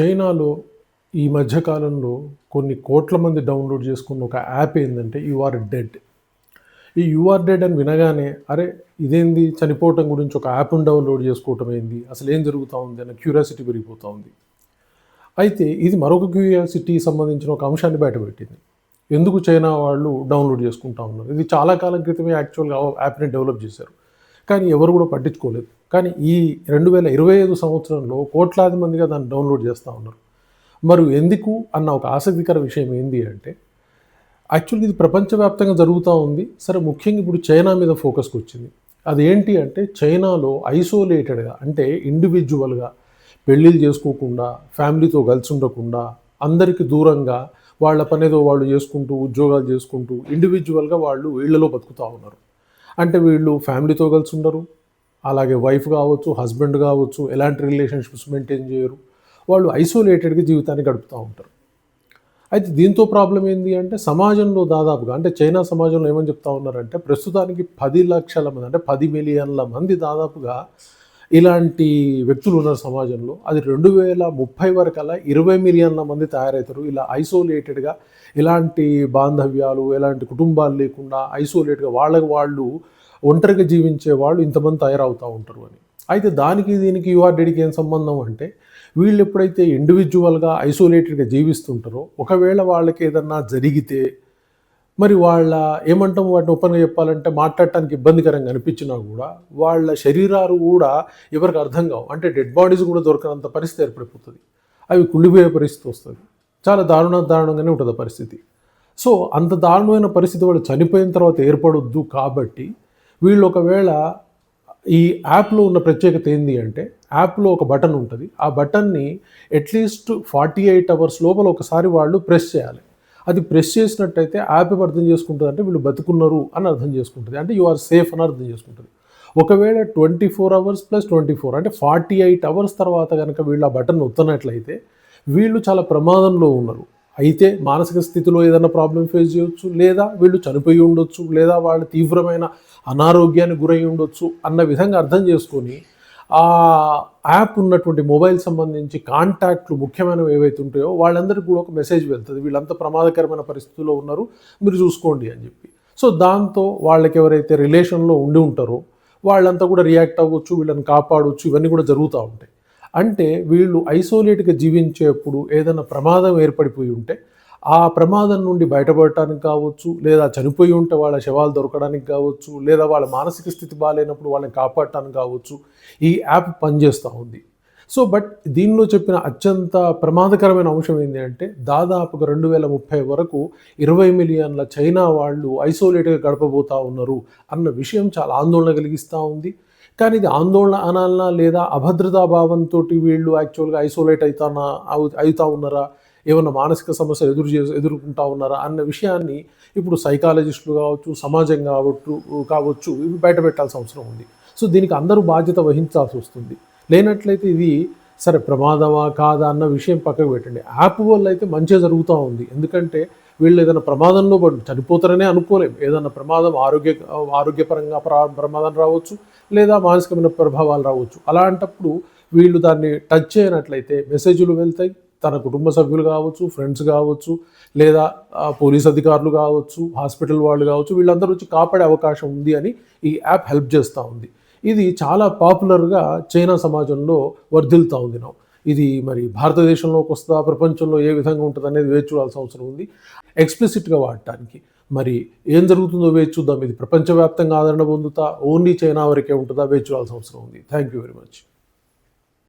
చైనాలో ఈ మధ్యకాలంలో కొన్ని కోట్ల మంది డౌన్లోడ్ చేసుకున్న ఒక యాప్ ఏంటంటే యూఆర్ డెడ్. ఈ యూఆర్ డెడ్ అని వినగానే అరే ఇదేంది? చనిపోవటం గురించి ఒక యాప్ను డౌన్లోడ్ చేసుకోవటం ఏంది? అసలు ఏం జరుగుతూ ఉంది? అన్న క్యూరియాసిటీ పెరిగిపోతూ ఉంది. అయితే ఇది మరొక క్యూరియాసిటీ సంబంధించిన ఒక అంశాన్ని బయటపెట్టింది. ఎందుకు చైనా వాళ్ళు డౌన్లోడ్ చేసుకుంటా ఉన్నారు? ఇది చాలా కాలం క్రితమే యాక్చువల్గా యాప్ని డెవలప్ చేశారు. కానీ ఎవరు కూడా పట్టించుకోలేదు. కానీ ఈ రెండు వేల ఇరవై ఐదు సంవత్సరంలో కోట్లాది మందిగా దాన్ని డౌన్లోడ్ చేస్తూ ఉన్నారు. మరి ఎందుకు అన్న ఒక ఆసక్తికర విషయం ఏంటి అంటే యాక్చువల్గా ఇది ప్రపంచవ్యాప్తంగా జరుగుతూ ఉంది. సరే ముఖ్యంగా ఇప్పుడు చైనా మీద ఫోకస్కి వచ్చింది. అదేంటి అంటే చైనాలో ఐసోలేటెడ్గా అంటే ఇండివిజువల్గా పెళ్ళిళ్ళు చేసుకోకుండా ఫ్యామిలీతో కలిసి ఉండకుండా అందరికి దూరంగా వాళ్ళ పనేదో వాళ్ళు చేసుకుంటూ ఉద్యోగాలు చేసుకుంటూ ఇండివిజువల్గా వాళ్ళు ఇళ్ళలో బతుకుతూ ఉన్నారు. అంటే వీళ్ళు ఫ్యామిలీతో కలిసి ఉండరు అలాగే వైఫ్ కావచ్చు హస్బెండ్ కావచ్చు ఎలాంటి రిలేషన్షిప్స్ మెయింటైన్ చేయరు. వాళ్ళు ఐసోలేటెడ్గా జీవితాన్ని గడుపుతూ ఉంటారు. అయితే దీంతో ప్రాబ్లం ఏంటి అంటే సమాజంలో దాదాపుగా అంటే చైనా సమాజంలో ఏమని చెప్తా ఉన్నారంటే ప్రస్తుతానికి పది లక్షల మంది అంటే పది మిలియన్ల మంది దాదాపుగా ఇలాంటి వ్యక్తులు ఉన్నారు సమాజంలో. అది రెండు వేల ముప్పై వరకల్లా ఇరవై మిలియన్ల మంది తయారవుతారు. ఇలా ఐసోలేటెడ్గా ఎలాంటి బాంధవ్యాలు ఎలాంటి కుటుంబాలు లేకుండా ఐసోలేట్గా వాళ్ళకి వాళ్ళు ఒంటరిగా జీవించే వాళ్ళు ఇంతమంది తయారవుతూ ఉంటారు అని. అయితే దానికి దీనికి యూఆర్ డెడికి ఏం సంబంధం అంటే వీళ్ళు ఎప్పుడైతే ఇండివిజువల్గా ఐసోలేటెడ్గా జీవిస్తుంటారో ఒకవేళ వాళ్ళకి ఏదన్నా జరిగితే మరి వాళ్ళ ఏమంటాం వాటిని ఓపెన్గా చెప్పాలంటే మాట్లాడటానికి ఇబ్బందికరంగా అనిపించినా కూడా వాళ్ళ శరీరాలు కూడా ఎవరికి అర్థం కావు. అంటే డెడ్ బాడీస్ కూడా దొరకనంత పరిస్థితి ఏర్పడిపోతుంది. అవి కుళ్ళిపోయే పరిస్థితి వస్తుంది. చాలా దారుణ దారుణంగానే ఉంటుంది పరిస్థితి. సో అంత దారుణమైన పరిస్థితి వాళ్ళు చనిపోయిన తర్వాత ఏర్పడొద్దు కాబట్టి వీళ్ళు ఒకవేళ ఈ యాప్లో ఉన్న ప్రత్యేకత ఏంటి అంటే యాప్లో ఒక బటన్ ఉంటుంది. ఆ బటన్ని అట్లీస్ట్ ఫార్టీ ఎయిట్ అవర్స్ లోపల ఒకసారి వాళ్ళు ప్రెస్ చేయాలి. అది ప్రెస్ చేసినట్టయితే యాప్ అర్థం చేసుకుంటుంది అంటే వీళ్ళు బతుకున్నారు అని అర్థం చేసుకుంటుంది. అంటే యు ఆర్ సేఫ్ అని అర్థం చేసుకుంటుంది. ఒకవేళ twenty four hours plus twenty four అంటే ఫార్టీ ఎయిట్ అవర్స్ తర్వాత కనుక వీళ్ళు ఆ బటన్ నొత్తనట్లయితే వీళ్ళు చాలా ప్రమాదంలో ఉన్నారు. అయితే మానసిక స్థితిలో ఏదైనా ప్రాబ్లం ఫేస్ చేయొచ్చు లేదా వీళ్ళు చనిపోయి ఉండొచ్చు లేదా వాళ్ళు తీవ్రమైన అనారోగ్యానికి గురై ఉండొచ్చు అన్న విధంగా అర్థం చేసుకొని ఆ యాప్ ఉన్నటువంటి మొబైల్ సంబంధించి కాంటాక్ట్లు ముఖ్యమైనవి ఏవైతే ఉంటాయో వాళ్ళందరికీ కూడా ఒక మెసేజ్ వెళ్తుంది. వీళ్ళంతా ప్రమాదకరమైన పరిస్థితుల్లో ఉన్నారు మీరు చూసుకోండి అని చెప్పి. సో దాంతో వాళ్ళకి ఎవరైతే రిలేషన్లో ఉండి ఉంటారో వాళ్ళంతా కూడా రియాక్ట్ అవ్వచ్చు వీళ్ళని కాపాడవచ్చు ఇవన్నీ కూడా జరుగుతూ ఉంటాయి. అంటే వీళ్ళు ఐసోలేట్గా జీవించేప్పుడు ఏదైనా ప్రమాదం ఏర్పడిపోయి ఉంటే ఆ ప్రమాదం నుండి బయటపడటానికి కావచ్చు లేదా చనిపోయి ఉంటే వాళ్ళ శవాలు దొరకడానికి కావచ్చు లేదా వాళ్ళ మానసిక స్థితి బాగాలేనప్పుడు వాళ్ళని కాపాడటానికి కావచ్చు ఈ యాప్ పనిచేస్తూ ఉంది. సో బట్ దీనిలో చెప్పిన అత్యంత ప్రమాదకరమైన అంశం ఏంటి అంటే దాదాపుగా రెండు వేల ముప్పై వరకు ఇరవై మిలియన్ల చైనా వాళ్ళు ఐసోలేట్గా గడపబోతా ఉన్నారు అన్న విషయం చాలా ఆందోళన కలిగిస్తూ ఉంది. కానీ ఇది ఆందోళన అనాలనా లేదా అభద్రతా భావంతో వీళ్ళు యాక్చువల్గా ఐసోలేట్ అవుతానా అవుతా ఉన్నారా ఏమన్నా మానసిక సమస్య ఎదురు చే ఎదుర్కొంటా ఉన్నారా అన్న విషయాన్ని ఇప్పుడు సైకాలజిస్టులు కావచ్చు సమాజం కావచ్చు కావచ్చు ఇవి బయట పెట్టాల్సిన అవసరం ఉంది. సో దీనికి అందరూ బాధ్యత వహించాల్సి వస్తుంది. లేనట్లయితే ఇది సరే ప్రమాదమా కాదా అన్న విషయం పక్కకు పెట్టండి. యాప్ వల్ల అయితే మంచిగా జరుగుతూ ఉంది. ఎందుకంటే వీళ్ళు ఏదైనా ప్రమాదంలో పడి చనిపోతారనే అనుకోలేం. ఏదైనా ప్రమాదం ఆరోగ్య ఆరోగ్యపరంగా ప్రా- ప్రమాదం రావచ్చు లేదా మానసికమైన ప్రభావాలు రావచ్చు. అలాంటప్పుడు వీళ్ళు దాన్ని టచ్ చేయనట్లయితే మెసేజ్లు వెళ్తాయి. తన కుటుంబ సభ్యులు కావచ్చు ఫ్రెండ్స్ కావచ్చు లేదా పోలీస్ అధికారులు కావచ్చు హాస్పిటల్ వాళ్ళు కావచ్చు వీళ్ళందరూ వచ్చి కాపాడే అవకాశం ఉంది అని ఈ యాప్ హెల్ప్ చేస్తూ ఉంది. ఇది చాలా పాపులర్గా చైనా సమాజంలో వర్ధిల్తూ ఉంది. నాకు ఇది మరి భారతదేశంలోకి వస్తుందా ప్రపంచంలో ఏ విధంగా ఉంటుంది అనేది వేచి చూడాల్సిన అవసరం ఉంది. ఎక్స్ప్లిసిట్గా వాడటానికి. మరి ఏం జరుగుతుందో వేచి చూద్దాం. ఇది ప్రపంచవ్యాప్తంగా ఆదరణ పొందుతా ఓన్లీ చైనా వరకే ఉంటుందా వేచి చూడాల్సిన అవసరం ఉంది. Thank you very much